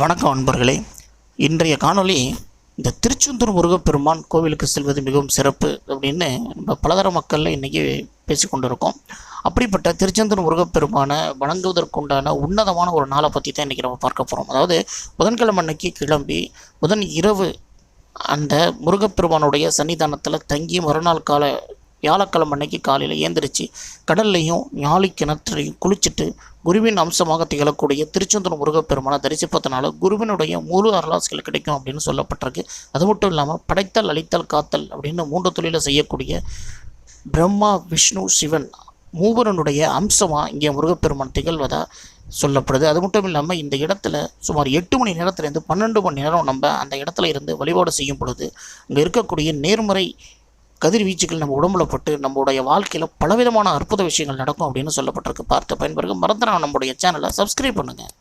வணக்கம் அன்பர்களே. இன்றைய காணொளி இந்த திருச்செந்தூர் முருகப்பெருமான் கோவிலுக்கு செல்வது மிகவும் சிறப்பு அப்படின்னு நம்ம பலதர மக்களில் இன்றைக்கி பேசி கொண்டிருக்கோம். அப்படிப்பட்ட திருச்செந்தூர் முருகப்பெருமானை வணங்குவதற்குண்டான உன்னதமான ஒரு நாளை பற்றி தான் இன்றைக்கி நம்ம பார்க்க போகிறோம் அதாவது புதன்கிழமை அன்னைக்கு கிளம்பி புதன் இரவு அந்த முருகப்பெருமானுடைய சன்னிதானத்தில் தங்கி மறுநாள் கால வியாழக்கிழமை அன்னைக்கு காலையில் ஏந்திரிச்சு கடல்லையும் ஞாலி கிணற்றுலையும் குளிச்சுட்டு குருவின் அம்சமாக திகழக்கூடிய திருச்செந்தூர் முருகப்பெருமானை தரிசிப்பதனால குருவினுடைய முழு அருளாசிகள் கிடைக்கும் அப்படின்னு சொல்லப்பட்டிருக்கு. அது மட்டும் இல்லாமல் படைத்தல் அழித்தல் காத்தல் அப்படின்னு மூன்று தொழிலை செய்யக்கூடிய பிரம்மா விஷ்ணு சிவன் மூவரனுடைய அம்சமாக இங்கே முருகப்பெருமான் திகழ்வதாக சொல்லப்படுது. அது மட்டும் இல்லாமல் இந்த இடத்துல சுமார் எட்டு மணி நேரத்துலேருந்து பன்னெண்டு மணி நேரம் நம்ம அந்த இடத்துல இருந்து வழிபாடு செய்யும் பொழுது அங்கே இருக்கக்கூடிய நேர்மறை கதிர்வீச்சுகள் நம்ம உடம்புல பட்டு நம்மளுடைய வாழ்க்கையில் பலவிதமான அற்புத விஷயங்கள் நடக்கும் அப்படின்னு சொல்லப்பட்டிருக்கு. பார்த்து பயன்பெறுங்க. மறந்துடாம நம்முடைய சேனலை சப்ஸ்கிரைப் பண்ணுங்கள்